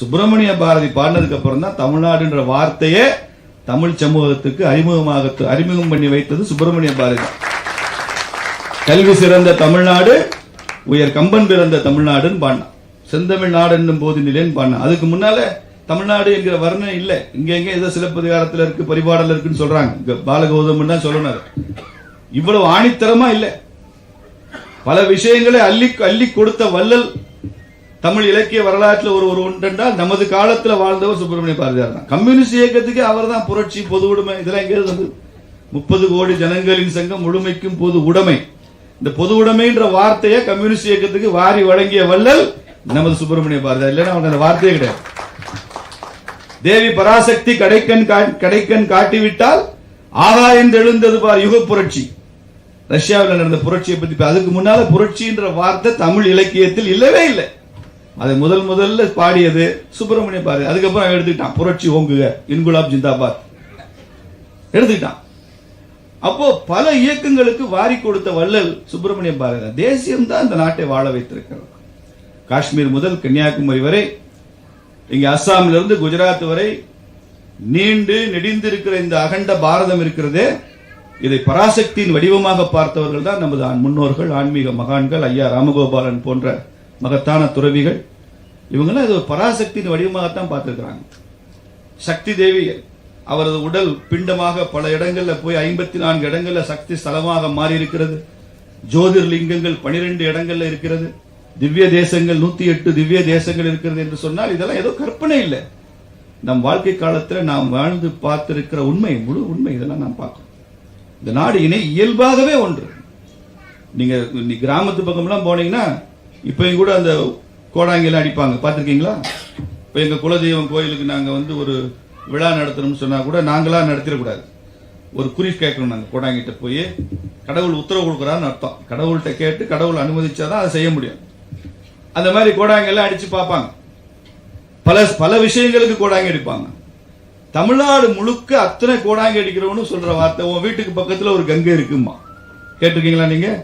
சுப்பிரமணிய பாரதி பாடினதுக்கு அப்புறம் தான் தமிழ்நாடுன்ற வார்த்தையே தமிழ் சமூகத்துக்கு அறிமுகமாக அறிமுகம் பண்ணி வைத்தது சுப்பிரமணிய பாரதி. கல்வி சிறந்த தமிழ்நாடு உயர் கம்பன் பிறந்த தமிழ்நாடுன்னு பாடினான் செந்தமிழ் நாடு என்னும் போது நிலைன்னு பாடினான் அதுக்கு முன்னால தமிழ்நாடு என்கிற வர்ணம் இல்ல. இங்க எங்க ஏதோ சிலப்பதிகாரத்துல இருக்கு பரிபாடல் இருக்குன்னு சொல்றாங்க. பாலகௌதம் தான் சொல்லணும் இவ்வளவு ஆணித்தரமா இல்ல. பல விஷயங்களை அள்ளி அள்ளி கொடுத்த வள்ளல் தமிழ் இலக்கிய வரலாற்றில் ஒரு ஒரு ஒன்றென்றால் நமது காலத்துல வாழ்ந்தவர் சுப்பிரமணிய பாரதியார் தான். கம்யூனிஸ்ட் இயக்கத்துக்கு அவர் தான் புரட்சி பொது உடைமை இதெல்லாம் எங்கே இருந்தது முப்பது கோடி ஜனங்களின் சங்கம் முழுமைக்கும் பொது உடைமை. இந்த பொது உடைமைன்ற வார்த்தையை கம்யூனிஸ்ட் இயக்கத்துக்கு வாரி வழங்கிய வள்ளல் நமது சுப்பிரமணிய பாரதியார். இல்லைன்னா அவங்க அந்த வார்த்தையே கிடையாது. தேவி பராசக்தி கடைக்கண் கா- கடைக்கண் காட்டிவிட்டால் ஆகாயம் என்று எழுந்தது பார் யுக புரட்சி. ரஷ்யாவில் நடந்த புரட்சியை பத்தி அதுக்கு முன்னால புரட்சின்ற வார்த்தை தமிழ் இலக்கியத்தில் இல்லவே இல்லை. அதை முதல் முதல்ல பாடியது சுப்பிரமணிய பாரு அதுக்கப்புறம் எடுத்துக்கிட்டான். புரட்சி ஓங்குக இன்குலாப் ஜிந்தாபாத். எடுத்துக்கிட்டான். அப்போ பல இயக்கங்களுக்கு வாரி கொடுத்த வள்ளல் சுப்பிரமணிய பாரதி தான். தேசியம் தான் இந்த நாட்டை வாழ வைத்திருக்கிறது. காஷ்மீர் முதல் கன்னியாகுமரி வரை இங்க அஸ்ஸாமிலிருந்து இருந்து குஜராத் வரை நீண்டு நெடிந்திருக்கிற இந்த அகண்ட பாரதம் இருக்கிறதே இதை பராசக்தியின் வடிவமாக பார்த்தவர்கள் தான் நமது முன்னோர்கள் ஆன்மீக மகான்கள் ஐயா ராமகோபாலன் போன்ற மகத்தான துறவிகள் இவங்கெல்லாம் இது ஒரு பராசக்தியின் வடிவமாகத்தான் பார்த்துருக்குறாங்க. சக்தி தேவி அவரது உடல் பிண்டமாக பல இடங்களில் போய் ஐம்பத்தி நான்கு இடங்களில் சக்தி ஸ்தலமாக மாறி இருக்கிறது ஜோதிர்லிங்கங்கள் பனிரெண்டு இடங்கள்ல இருக்கிறது. திவ்ய தேசங்கள் நூத்தி எட்டு திவ்ய தேசங்கள் இருக்கிறது என்று சொன்னால் இதெல்லாம் ஏதோ கற்பனை இல்லை. நம் வாழ்க்கை காலத்தில் நாம் வாழ்ந்து பார்த்திருக்கிற உண்மை முழு உண்மை இதெல்லாம் நாம் பார்க்கணும். இந்த நாடு இணை இயல்பாகவே ஒன்று. நீங்க கிராமத்து பக்கம்லாம் போனீங்கன்னா இப்பயும் கூட அந்த கோடாங்கெல்லாம் அடிப்பாங்க. பார்த்துருக்கீங்களா? இப்போ எங்கள் குலதெய்வம் கோயிலுக்கு நாங்கள் வந்து ஒரு விழா நடத்தணும்னு சொன்னால் கூட நாங்களாம் நடத்திடக்கூடாது. ஒரு குறி கேட்கணும் நாங்கள் கோடாங்கிட்ட போய். கடவுள் உத்தரவு கொடுக்குறான்னு அர்த்தம். கடவுள்கிட்ட கேட்டு கடவுள் அனுமதிச்சாதான் அதை செய்ய முடியும். அந்த மாதிரி கோடாங்கெல்லாம் அடித்து பார்ப்பாங்க. பல பல விஷயங்களுக்கு கோடாங்கி அடிப்பாங்க. தமிழ்நாடு முழுக்க அத்தனை கோடாங்கி அடிக்கிறவனு சொல்ற வார்த்தை உன் வீட்டுக்கு பக்கத்தில் ஒரு கங்கை இருக்குமா கேட்டிருக்கீங்களா நீங்கள்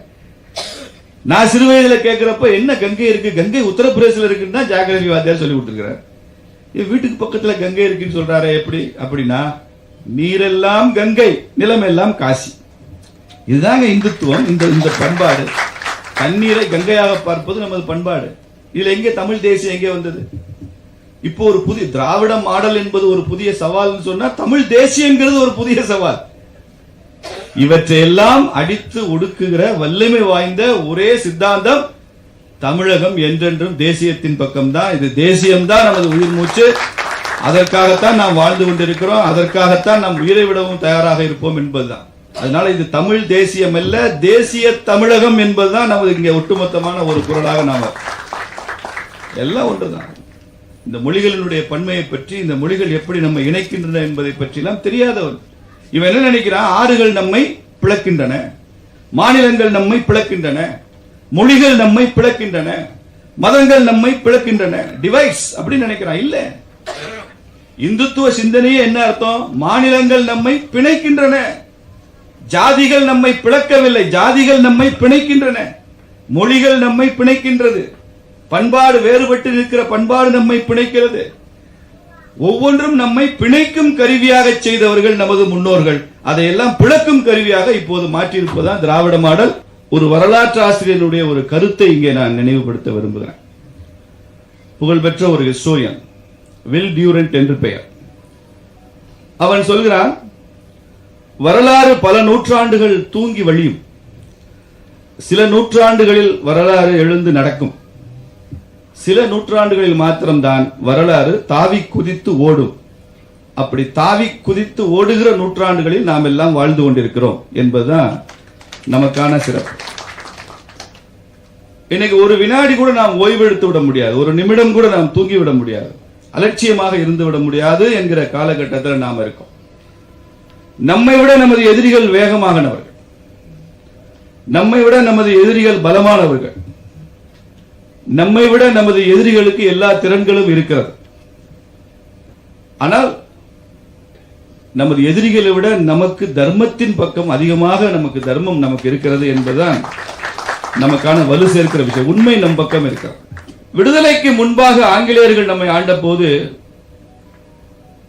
நான் சிறு வயதுல கேட்கிறப்ப என்ன கங்கை இருக்கு? கங்கை உத்தரப்பிரதேசல இருக்குன்னு தான் ஜாகிரபி வாத்தியார் சொல்லி கொடுத்துருக்கிறார். இது வீட்டுக்கு பக்கத்துல கங்கை இருக்குன்னு சொல்றாரு எப்படி? அப்படின்னா நீரெல்லாம் கங்கை நிலமெல்லாம் காசி. இதுதாங்க இந்துத்துவம் இந்த இந்த பண்பாடு. தண்ணீரை கங்கையாக பார்ப்பது நமது பண்பாடு. இதுல எங்கே தமிழ் தேசியம் எங்கே வந்தது? இப்போ ஒரு புதிய திராவிட மாடல் என்பது ஒரு புதிய சவால்னு சொன்னா தமிழ் தேசியங்கிறது ஒரு புதிய சவால். இவற்றையெல்லாம் அடித்து ஒடுக்குகிற வல்லமை வாய்ந்த ஒரே சித்தாந்தம் தமிழகம் என்றென்றும் தேசியத்தின் பக்கம்தான். இது தேசியம்தான் நமது உயிர் மூச்சு. அதற்காகத்தான் நாம் வாழ்ந்து கொண்டிருக்கிறோம். அதற்காகத்தான் நாம் உயிரை விடவும் தயாராக இருப்போம் என்பதுதான். அதனால இது தமிழ் தேசியம் அல்ல தேசிய தமிழகம் என்பதுதான் நமது இங்கே ஒட்டுமொத்தமான ஒரு குரலாக நாம எல்லாம் ஒன்றுதான். இந்த மொழிகளினுடைய பன்மையை பற்றி இந்த மொழிகள் எப்படி நம்ம இணைக்கின்றன என்பதை பற்றிலாம் தெரியாதவன் இவன் என்ன நினைக்கிறான்? ஆறுகள் நம்மை பிளக்கின்றன. மாநிலங்கள் நம்மை பிளக்கின்றன. மொழிகள் நம்மை பிளக்கின்றன. மதங்கள் நம்மை பிளக்கின்றன. டிவைஸ் அப்படின்னு நினைக்கிறான். இல்ல. இந்துத்துவ சிந்தனையே என்ன அர்த்தம்? மாநிலங்கள் நம்மை பிணைக்கின்றன. ஜாதிகள் நம்மை பிளக்கவில்லை. ஜாதிகள் நம்மை பிணைக்கின்றன. மொழிகள் நம்மை பிணைக்கின்றது. பண்பாடு வேறுபட்டு நிற்கிற பண்பாடு நம்மை பிணைக்கிறது. ஒவ்வொன்றும் நம்மை பிணைக்கும் கருவியாக செய்தவர்கள் நமது முன்னோர்கள். அதையெல்லாம் பிளக்கும் கருவியாக இப்போது மாற்றியிருப்பதுதான் திராவிட மாடல். ஒரு வரலாற்று ஆசிரியருடைய ஒரு கருத்தை இங்கே நான் நினைவுபடுத்த விரும்புகிறேன். புகழ்பெற்ற ஒரு ஹிஸ்டோரியன் வில் டியூரண்ட் என்று பெயர். அவன் சொல்கிறான் வரலாறு பல நூற்றாண்டுகள் தூங்கி வழியும். சில நூற்றாண்டுகளில் வரலாறு எழுந்து நடக்கும். சில நூற்றாண்டுகளில் மாத்திரம்தான் வரலாறு தாவி குதித்து ஓடும். அப்படி தாவி குதித்து ஓடுகிற நூற்றாண்டுகளில் நாம் எல்லாம் வாழ்ந்து கொண்டிருக்கிறோம் என்பதுதான் நமக்கான சிறப்பு. இன்னைக்கு ஒரு வினாடி கூட நாம் ஓய்வெடுத்து விட முடியாது. ஒரு நிமிடம் கூட நாம் தூங்கி விட முடியாது. அலட்சியமாக இருந்து விட முடியாது என்கிற காலகட்டத்தில் நாம் இருக்கோம். நம்மை விட நமது எதிரிகள் வேகமாகனவர்கள் நம்மை விட நமது எதிரிகள் பலமானவர்கள். நம்மை விட நமது எதிரிகளுக்கு எல்லா திறன்களும் இருக்கிறது. ஆனால் நமது எதிரிகளை விட நமக்கு தர்மத்தின் பக்கம் அதிகமாக நமக்கு தர்மம் நமக்கு இருக்கிறது என்பதுதான் நமக்கான வலு சேர்க்கிற விஷயம். உண்மை நம் பக்கம் இருக்கிறது. விடுதலைக்கு முன்பாக ஆங்கிலேயர்கள் நம்மை ஆண்ட போது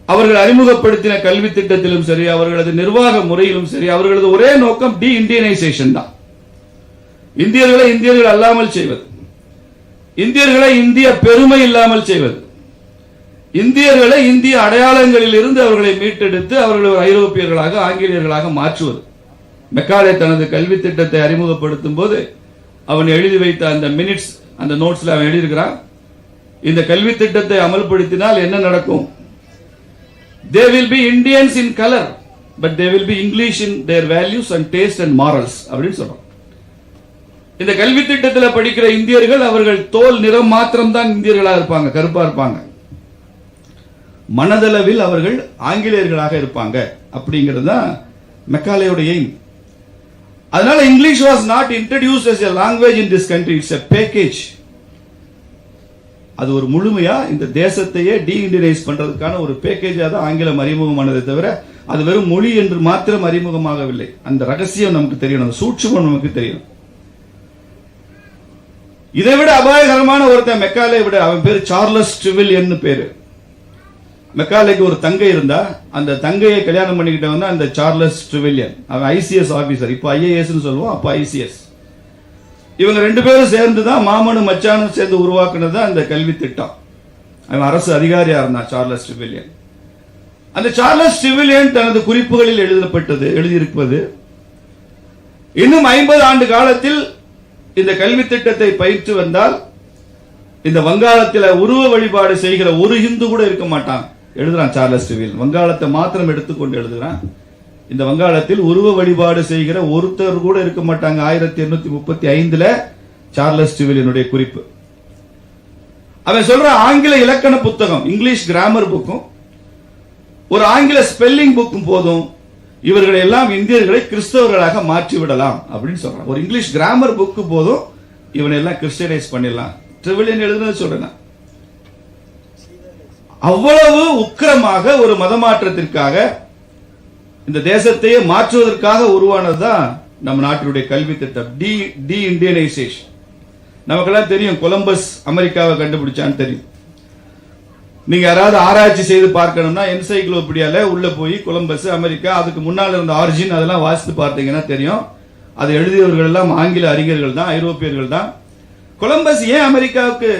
அவர்கள் அறிமுகப்படுத்தின கல்வி திட்டத்திலும் சரி அவர்களது நிர்வாக முறையிலும் சரி அவர்களது ஒரே நோக்கம் டி இந்தியனைசேஷன் தான். இந்தியர்களை இந்தியர்கள் அல்லாமல் செய்வது. இந்தியர்களை இந்திய பெருமை இல்லாமல் செய்வது. இந்தியர்களை இந்திய அடையாளங்களில் இருந்து அவர்களை மீட்டெடுத்து அவர்களை ஒரு ஐரோப்பியர்களாக ஆங்கிலேயர்களாக மாற்றுவது. மெக்காலே தனது கல்வி திட்டத்தை அறிமுகப்படுத்தும் போது அவன் எழுதி வைத்த அந்த மினிட்ஸ் அந்த நோட்ஸ்ல அவன் எழுதியிருக்கிறான் இந்த கல்வி திட்டத்தை அமல்படுத்தினால் என்ன நடக்கும்? They will be Indians in colour but they will be English in their values and taste and morals அப்படின்னு சொல்றான். இந்த கல்வி திட்டத்தில் படிக்கிற இந்தியர்கள் அவர்கள் தோல் நிறம் மாத்திரம்தான் இந்தியர்களாக இருப்பாங்க கருப்பா இருப்பாங்க. மனதளவில் அவர்கள் ஆங்கிலேயர்களாக இருப்பாங்க அப்படிங்கிறது தான் மெக்காலேயோட எய்ம் அதனால English was not introduce as a language in this country it's a package அது ஒரு முழுமையா இந்த தேசத்தையே டி இண்டியனைஸ் பண்றதுக்கான ஒரு பேக்கேஜாக தான் ஆங்கிலம் அறிமுகமானதை தவிர அது வெறும் மொழி என்று மாத்திரம் அறிமுகமாகவில்லை. அந்த ரகசியம் நமக்கு தெரியணும் அந்த நமக்கு தெரியும் இதை விட அபாயகரமான ஒருத்தன் மெக்காலே விட. அவன் பேர் சார்லஸ் ட்ரிவிலியன் பேரு. மெக்காலேக்கு ஒரு தங்கை இருந்தா அந்த தங்கையை கல்யாணம் பண்ணிக்கிட்டவன் அந்த சார்லஸ் ட்ரிவிலியன் அவன் ஐசிஎஸ் ஆபீசர். இப்போ ஐஏஎஸ் சொல்லுவோம் அப்போ ஐசிஎஸ். இவங்க ரெண்டு பேரும் சேர்ந்து தான் மாமனும் மச்சானும் சேர்ந்து உருவாக்குனது தான் அந்த கல்வி திட்டம். அவன் அரசு அதிகாரியா இருந்தான் சார்லஸ் ட்ரிவில்லியன். அந்த சார்லஸ் ட்ரிவிலியன் தனது குறிப்புகளில் எழுதப்பட்டது எழுதியிருப்பது இன்னும் ஐம்பது ஆண்டு காலத்தில் இந்த கல்வி திட்டத்தை பயிற்று வந்தால் இந்த வங்காளத்தில் உருவ வழிபாடு செய்கிற ஒரு ஹிந்து கூட இருக்க மாட்டான். எழுதுறான் சார்லஸ் டிவில். வங்காளத்தை மாத்திரம் எடுத்துக்கொண்டு எழுதுகிறான் இந்த வங்காளத்தில் உருவ வழிபாடு செய்கிற ஒருத்தர் கூட இருக்க மாட்டாங்க. ஆயிரத்தி எண்ணூத்தி முப்பத்தி ஐந்துல சார்லஸ் டிவிலினுடைய குறிப்பு. அவன் சொல்ற ஆங்கில இலக்கண புத்தகம் இங்கிலீஷ் கிராமர் புக்கும் ஒரு ஆங்கில ஸ்பெல்லிங் புக்கும் போதும். இவர்களை எல்லாம் இந்தியர்களை கிறிஸ்தவர்களாக மாற்றி விடலாம் அப்படின்னு சொல்றான் ஒரு இங்கிலீஷ் கிராமர் புக்கு போதும் இவனை எல்லாம் கிறிஸ்டியனைஸ் பண்ணிடலாம். ட்ரிவிலியன் எழுதுனது சொல்றேன். அவ்வளவு உக்கிரமாக ஒரு மதமாற்றத்திற்காக இந்த தேசத்தையே மாற்றுவதற்காக உருவானதுதான் நம்ம நாட்டினுடைய கல்வி திட்டம். டி டி இந்தியனைசேஷன் நமக்கெல்லாம் தெரியும் கொலம்பஸ் அமெரிக்காவை கண்டுபிடிச்சான்னு தெரியும். நீங்க யாராவது ஆராய்ச்சி செய்து பார்க்கணும்னா என்சைக்ளோபீடியால உள்ள போய் கொலம்பஸ் அமெரிக்கா அதுக்கு முன்னால் இருந்த ஆரிஜின் அதெல்லாம் வாசித்து பார்த்தீங்கன்னா தெரியும். அது எழுதியவர்கள் எல்லாம் ஆங்கில அறிஞர்கள் தான் ஐரோப்பியர்கள் தான். கொலம்பஸ் ஏன் அமெரிக்காவுக்கு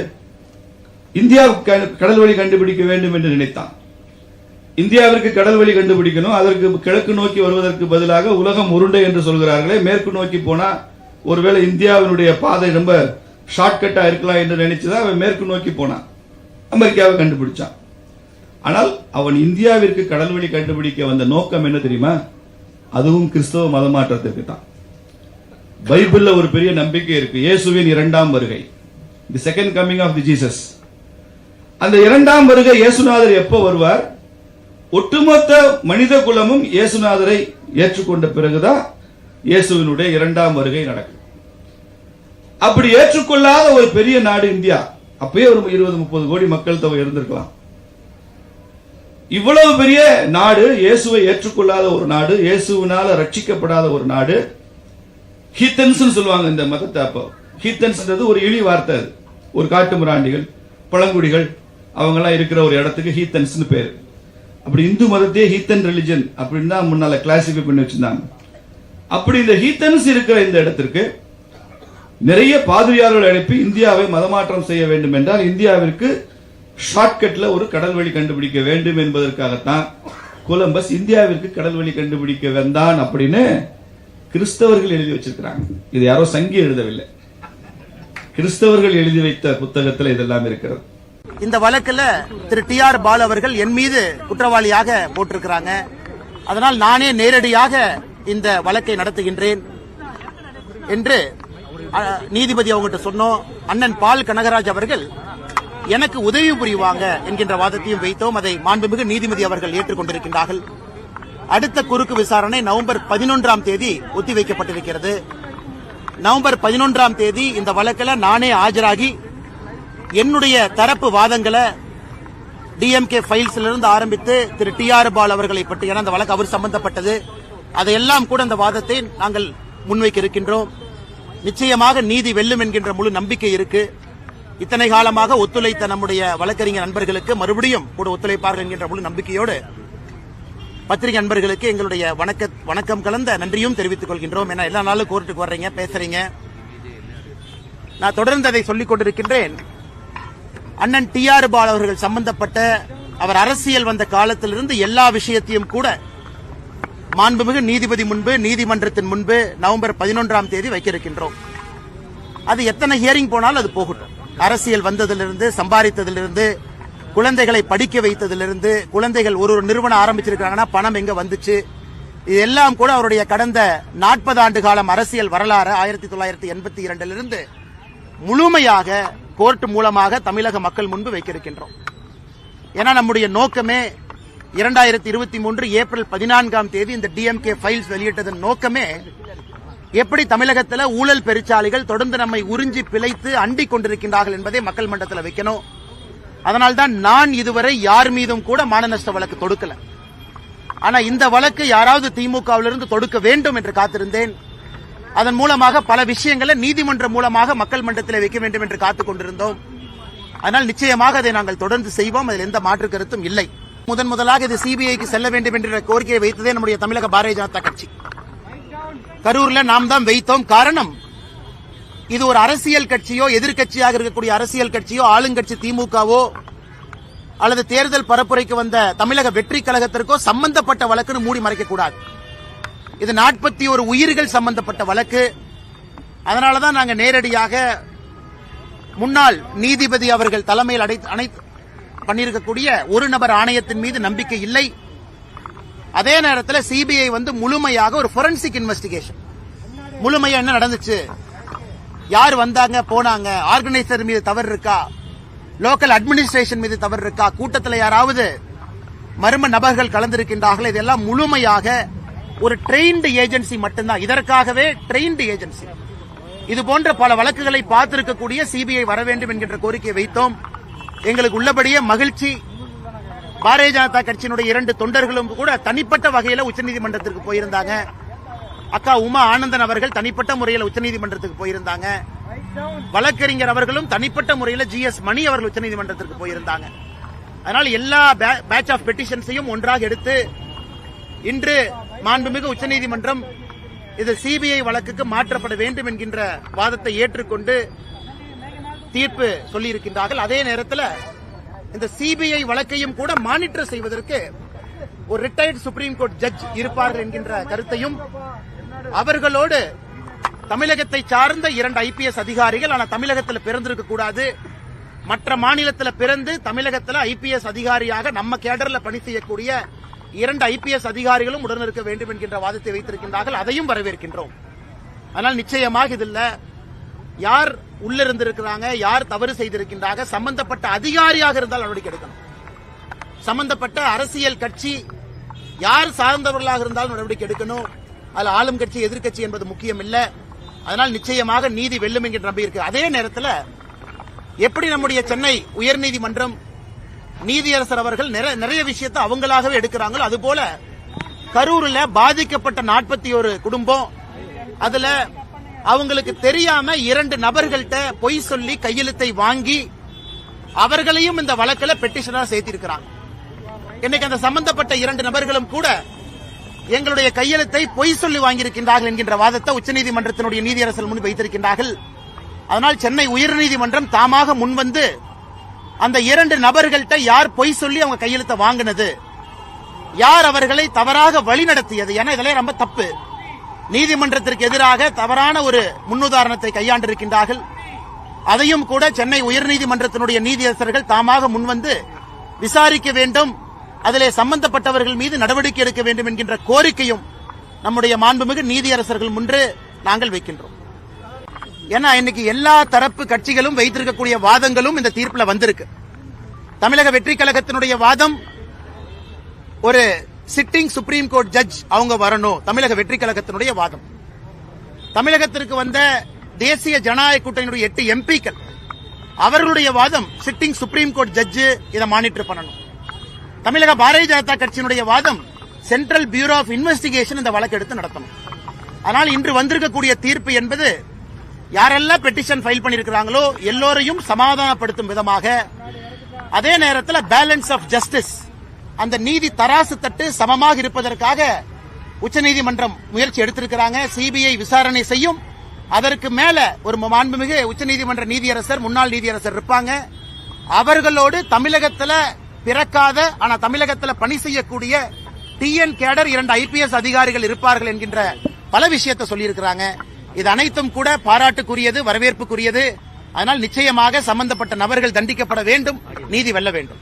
இந்தியாவுக்கு கடல் வழி கண்டுபிடிக்க வேண்டும் என்று நினைத்தான்? இந்தியாவிற்கு கடல் வழி கண்டுபிடிக்கணும் அதற்கு கிழக்கு நோக்கி வருவதற்கு பதிலாக உலகம் உருண்டை என்று சொல்கிறார்களே மேற்கு நோக்கி போனா ஒருவேளை இந்தியாவினுடைய பாதை ரொம்ப ஷார்ட்கட்டா இருக்கலாம் என்று நினைச்சுதான் அவன் மேற்கு நோக்கி போனான். அமெரிக்காவை கண்டுபிடிச்சான். ஆனால் அவன் இந்தியாவிற்கு கடல் வழி கண்டுபிடிக்க வந்த நோக்கம் என்ன தெரியுமா? அதுவும் கிறிஸ்தவ மதமாற்றத்திற்கு தான் பைபிள்ல ஒரு பெரிய நம்பிக்கை இருக்கு. இயேசுவின் இரண்டாம் வருகை. The second coming of the Jesus அந்த இரண்டாம் வருகை இயேசுநாதர் எப்போ வருவார்? ஒட்டுமொத்த மனித குலமும் இயேசுநாதரை ஏற்றுக்கொண்ட பிறகுதான் இயேசுவினுடைய இரண்டாம் வருகை நடக்கும். அப்படி ஏற்றுக்கொள்ளாத ஒரு பெரிய நாடு இந்தியா. அப்பயே ஒரு இருபது முப்பது கோடி மக்கள் தொகை இருந்திருக்கலாம். இவ்வளவு பெரிய நாடு இயேசுவை ஏற்றுக்கொள்ளாத ஒரு நாடு இயேசுவினால ரட்சிக்கப்படாத ஒரு நாடு ஹீத்தன்ஸ் சொல்லுவாங்க இந்த மதத்தை அப்போ. ஹீத்தன்ஸ்ன்றது ஒரு இழி வார்த்தை அது. ஒரு காட்டு முராண்டிகள் பழங்குடிகள் அவங்க எல்லாம் இருக்கிற ஒரு இடத்துக்கு ஹீத்தன்ஸ்னு பேரு. அப்படி இந்து மதத்தையே ஹீத்தன் ரிலிஜன் அப்படின்னு தான் முன்னால கிளாசிஃபை பண்ணி வச்சிருந்தாங்க. அப்படி இந்த ஹீத்தன்ஸ் இருக்கிற இந்த இடத்திற்கு நிறைய பாதிரியார்கள் அனுப்பி இந்தியாவை மதமாற்றம் செய்ய வேண்டும் என்றால் இந்தியாவிற்கு ஷார்ட்கட்ல ஒரு கடல் வழி கண்டுபிடிக்க வேண்டும் என்பதற்காகத்தான் கொலம்பஸ் இந்தியாவிற்கு கடல் வழி கண்டுபிடிக்க வந்தான் அப்படின்னு கிறிஸ்தவர்கள் எழுதி வச்சிருக்கிறாங்க. இது யாரோ சங்கி எழுதவில்லை. கிறிஸ்தவர்கள் எழுதி வைத்த புத்தகத்துல இதெல்லாம் இருக்கிறது. இந்த வழக்குல திரு டி ஆர் பால் அவர்கள் என் மீது குற்றவாளியாக போட்டிருக்கிறாங்க. அதனால் நானே நேரடியாக இந்த வழக்கை நடத்துகின்றேன் என்று நீதிபதி அவங்ககிட்ட சொன்னோம் அண்ணன் பால் கனகராஜ் அவர்கள் எனக்கு உதவி புரிவாங்க என்கின்ற வாதத்தையும் வைத்தோம். அதை மாண்புமிகு நீதிபதி அவர்கள் ஏற்றுக்கொண்டிருக்கின்றார்கள். அடுத்த குறுக்கு விசாரணை நவம்பர் பதினொன்றாம் தேதி ஒத்திவைக்கப்பட்டிருக்கிறது. நவம்பர் பதினொன்றாம் தேதி இந்த வழக்கில் நானே ஆஜராகி என்னுடைய தரப்பு வாதங்களை டிஎம்கே ஃபைல்ஸ்ல இருந்து ஆரம்பித்து திரு டி ஆர் பால் அவர்களை பற்றி ஏன்னா அந்த வழக்கு அவர் சம்பந்தப்பட்டது. அதையெல்லாம் கூட அந்த வாதத்தை நாங்கள் முன்வைக்க இருக்கின்றோம். நிச்சயமாக நீதி வெல்லும் என்கின்ற முழு நம்பிக்கை இருக்கு. இத்தனை காலமாக ஒத்துழைத்த நம்முடைய வழக்கறிஞர் நண்பர்களுக்கு மறுபடியும் கூட ஒத்துழைப்பார்கள் என்கின்ற முழு நம்பிக்கையோடு பத்திரிகை நண்பர்களுக்கு எங்களுடைய வணக்க வணக்கம் கலந்த நன்றியும் தெரிவித்துக் கொள்கின்றோம். ஏன்னா எல்லா நாளும் கோர்ட்டுக்கு வர்றீங்க பேசுறீங்க. நான் தொடர்ந்து அதை சொல்லிக் கொண்டிருக்கின்றேன். அண்ணன் டி ஆர் பால் அவர்கள் சம்பந்தப்பட்ட அவர் அரசியல் வந்த காலத்திலிருந்து எல்லா விஷயத்தையும் கூட மாண்புமிகு நீதிபதி முன்பு நீதிமன்றத்தின் முன்பு நவம்பர் பதினொன்றாம் தேதி வைக்க இருக்கின்றோம் அது எத்தனை ஹியரிங் போனாலும் அது போகட்டும். அரசியல் வந்ததிலிருந்து சம்பாதித்ததிலிருந்து குழந்தைகளை படிக்க வைத்ததிலிருந்து குழந்தைகள் ஒரு ஒரு நிறுவனம் ஆரம்பிச்சிருக்காங்கன்னா பணம் எங்க வந்துச்சு? இது எல்லாம் கூட அவருடைய கடந்த நாற்பது ஆண்டு காலம் அரசியல் வரலாறு ஆயிரத்தி தொள்ளாயிரத்தி எண்பத்தி இரண்டிலிருந்து முழுமையாக கோர்ட் மூலமாக தமிழக மக்கள் முன்பு வைக்க இருக்கின்றோம் ஏன்னா நம்முடைய நோக்கமே இரண்டாயிரத்தி இருபத்தி மூன்று ஏப்ரல் பதினான்காம் தேதி இந்த டிஎம்கே ஃபைல்ஸ் வெளியிட்டதன் நோக்கமே எப்படி தமிழகத்தில் ஊழல் பெருச்சாலிகள் தொடர்ந்து நம்மை உறிஞ்சி பிழைத்து அண்டிக் கொண்டிருக்கின்றார்கள் என்பதை மக்கள் மன்றத்தில் வைக்கணும். அதனால்தான் நான் இதுவரை யார் மீதும் கூட மானநஷ்ட வழக்கு தொடுக்கல. ஆனா இந்த வழக்கு யாராவது திமுகவிலிருந்து தொடுக்க வேண்டும் என்று காத்திருந்தேன். அதன் மூலமாக பல விஷயங்களை நீதிமன்றம் மூலமாக மக்கள் மன்றத்தில் வைக்க வேண்டும் என்று காத்துக் கொண்டிருந்தோம். அதனால் நிச்சயமாக அதை நாங்கள் தொடர்ந்து செய்வோம். அதில் எந்த மாற்று கருத்தும் இல்லை. முதன் முதலாக இது சிபிஐக்கு செல்ல வேண்டும் என்ற கோரிக்கையை வைத்ததே நம்முடைய தமிழக பாரதிய ஜனதா கட்சி. கரூர்ல நாம் தான் வைத்தோம். காரணம் இது ஒரு அரசியல் கட்சியோ எதிர்கட்சியாக இருக்கக்கூடிய அரசியல் கட்சியோ ஆளுங்கட்சி திமுகவோ அல்லது தேர்தல் பரப்புரைக்கு வந்த தமிழக வெற்றி கழகத்திற்கோ சம்பந்தப்பட்ட வழக்குன்னு மூடி மறைக்க கூடாது இது நாற்பத்தி ஒரு உயிர்கள் சம்பந்தப்பட்ட வழக்கு. அதனாலதான் நாங்க நேரடியாக முன்னாள் நீதிபதி அவர்கள் தலைமையில் அடை அனைத்து பண்ணியிருக்கக்கூடிய ஒரு நபர் ஆணையத்தின் மீது நம்பிக்கை இல்லை. அதே நேரத்தில் சிபிஐ வந்து முழுமையாக ஒரு ஃபொரன்சிக் இன்வெஸ்டிகேஷன் முழுமையா என்ன நடந்துச்சு? யார் வந்தாங்க போனாங்க? ஆர்கனைசர் மீது தவறு இருக்கா? லோக்கல் அட்மினிஸ்ட்ரேஷன் மீது தவறு இருக்கா? கூட்டத்தில் யாராவது மர்ம நபர்கள் கலந்திருக்கின்றார்கள்? இதெல்லாம் முழுமையாக ஒரு ட்ரெயின்டு ஏஜென்சி மட்டும்தான். இதற்காகவே ட்ரெயின்டு ஏஜென்சி இது போன்ற பல வழக்குகளை பார்த்திருக்கக்கூடிய சிபிஐ வர வேண்டும் என்கின்ற கோரிக்கையை வைத்தோம். எங்களுக்கு உள்ளபடியே மகிழ்ச்சி. பாரதிய ஜனதா கட்சியினுடைய இரண்டு தொண்டர்களும் கூட தனிப்பட்ட வகையில உச்சநீதிமன்றத்திற்கு போயிருந்தாங்க. அக்கா உமா ஆனந்தன் அவர்கள் தனிப்பட்ட முறையில் உச்சநீதிமன்றத்துக்கு போயிருந்தாங்க. வழக்கறிஞர் அவர்களும் தனிப்பட்ட முறையில் ஜி எஸ் மணி அவர்கள் உச்சநீதிமன்றத்திற்கு போயிருந்தாங்க. அதனால் எல்லா பேட்ச் ஆஃப் பெட்டிஷன்ஸையும் ஒன்றாக எடுத்து இன்று மாண்புமிகு உச்சநீதிமன்றம் இது சிபிஐ வழக்குக்கு மாற்றப்பட வேண்டும் என்கின்ற வாதத்தை ஏற்றுக்கொண்டு தீர்ப்பு சொல்லியிருக்கின்றார்கள். அதே நேரத்தில் இந்த சிபிஐ வழக்கையும் கூட மானிட்டர் செய்வதற்கு ஒரு ரிட்டையர்ட் சுப்ரீம் கோர்ட் ஜட்ஜ் இருப்பார்கள் என்கின்ற கருத்தையும் அவர்களோடு தமிழகத்தை சார்ந்த இரண்டு ஐபிஎஸ் அதிகாரிகள் ஆனால் தமிழகத்தில் பிறந்திருக்க கூடாது. மற்ற மாநிலத்தில் பிறந்து தமிழகத்தில் ஐபிஎஸ் அதிகாரியாக நம்ம கேடரில் பணி செய்யக்கூடிய இரண்டு ஐபிஎஸ் அதிகாரிகளும் உடன் இருக்க வேண்டும் என்கின்ற வாதத்தை வைத்திருக்கின்றார்கள். அதையும் வரவேற்கின்றோம். ஆனால் நிச்சயமாக இதில் யார் உள்ளிருந்திருக்கிறாங்க யார் தவறு செய்திருக்கின்றாங்க சம்பந்தப்பட்ட அதிகாரியாக இருந்தால் நடவடிக்கை எடுக்கணும். சம்பந்தப்பட்ட அரசியல் கட்சி யார் சார்ந்தவர்களாக இருந்தாலும் நடவடிக்கை எடுக்கணும். அதில் ஆளும் கட்சி எதிர்க்கட்சி என்பது முக்கியம் இல்லை அதனால் நிச்சயமாக நீதி வெல்லும் என்கின்ற நம்பி இருக்கு. அதே நேரத்தில் எப்படி நம்முடைய சென்னை உயர்நீதிமன்றம் நீதியரசர் அவர்கள் நிறைய- நிறைய விஷயத்தை அவங்களாகவே எடுக்கிறாங்களோ அதுபோல கரூரில் பாதிக்கப்பட்ட நாற்பத்தி ஒரு குடும்பம் அதுல அவங்களுக்கு தெரியாம இரண்டு நபர்கள்ட்ட பொய் சொல்லி கையெழுத்தை வாங்கி அவர்களையும் இந்த வழக்கில் பெட்டிஷனா சேர்த்திருக்கிறாங்க. இன்னைக்கு அந்த சம்பந்தப்பட்ட இரண்டு நபர்களும் கூட எங்களுடைய கையெழுத்தை பொய் சொல்லி வாங்கியிருக்கின்றார்கள் என்கின்ற வாதத்தை உச்சநீதிமன்றத்தினுடைய நீதியரசர் முன் வைத்திருக்கின்றார்கள். அதனால் சென்னை உயர்நீதிமன்றம் தாமாக முன்வந்து அந்த இரண்டு நபர்கள்ட்ட யார் பொய் சொல்லி அவங்க கையெழுத்தை வாங்கினது யார் அவர்களை தவறாக வழிநடத்தியது ஏன்னா இதெல்லாம் ரொம்ப தப்பு. நீதிமன்றத்திற்கு எதிராக தவறான ஒரு முன்னுதாரணத்தை கையாண்டிருக்கின்றார்கள். அதையும் கூட சென்னை உயர்நீதிமன்றத்தினுடைய நீதியரசர்கள் தாமாக முன்வந்து விசாரிக்க வேண்டும். அதிலே சம்பந்தப்பட்டவர்கள் மீது நடவடிக்கை எடுக்க வேண்டும் என்கின்ற கோரிக்கையும் நம்முடைய மாண்புமிகு நீதியரசர்கள் முன்று நாங்கள் வைக்கின்றோம். ஏன்னா இன்னைக்கு எல்லா தரப்பு கட்சிகளும் வைத்திருக்கக்கூடிய வாதங்களும் இந்த தீர்ப்பில் வந்திருக்கு. தமிழக வெற்றி கழகத்தினுடைய வாதம் ஒரு சிட்டிங் சுப்ரீம் கோர்ட் ஜட்ஜ் அவங்க வரணும். தமிழக வெற்றி கழகத்தினுடைய வாதம். தமிழகத்திற்கு வந்த தேசிய ஜனநாயக கூட்டணியுடைய எட்டு எம்பிக்கள் அவர்களுடைய வாதம் சிட்டிங் சுப்ரீம் கோர்ட் ஜட்ஜ் இதை மானிட்டர் பண்ணணும். தமிழக பாரதிய ஜனதா கட்சியினுடைய வாதம் சென்ட்ரல் பியூரோ ஆஃப் இன்வெஸ்டிகேஷன் இந்த வழக்கு எடுத்து நடத்தணும். ஆனால் இன்று வந்திருக்கக்கூடிய தீர்ப்பு என்பது யாரெல்லாம் பெட்டிஷன் ஃபைல் பண்ணியிருக்கிறாங்களோ எல்லோரையும் சமாதானப்படுத்தும் விதமாக அதே நேரத்தில் பேலன்ஸ் ஆஃப் ஜஸ்டிஸ் அந்த நீதி தராசு தட்டு சமமாக இருப்பதற்காக உச்சநீதிமன்றம் முயற்சி எடுத்திருக்கிறாங்க. சிபிஐ விசாரணை செய்யும். அதற்கு மேல ஒரு மாண்புமிகு உச்சநீதிமன்ற நீதியரசர் முன்னாள் நீதியரசர் இருப்பாங்க. அவர்களோடு தமிழகத்துல பிறக்காத ஆனா தமிழகத்துல பணி செய்யக்கூடிய டிஎன் கேடர் இரண்டு ஐபிஎஸ் அதிகாரிகள் இருப்பார்கள் என்கின்ற பல விஷயத்தை சொல்லியிருக்கிறாங்க. இது அனைத்தும் கூட பாராட்டுக்குரியது வரவேற்புக்குரியது. அதனால் நிச்சயமாக சம்பந்தப்பட்ட நபர்கள் தண்டிக்கப்பட வேண்டும் நீதி வெல்ல வேண்டும்.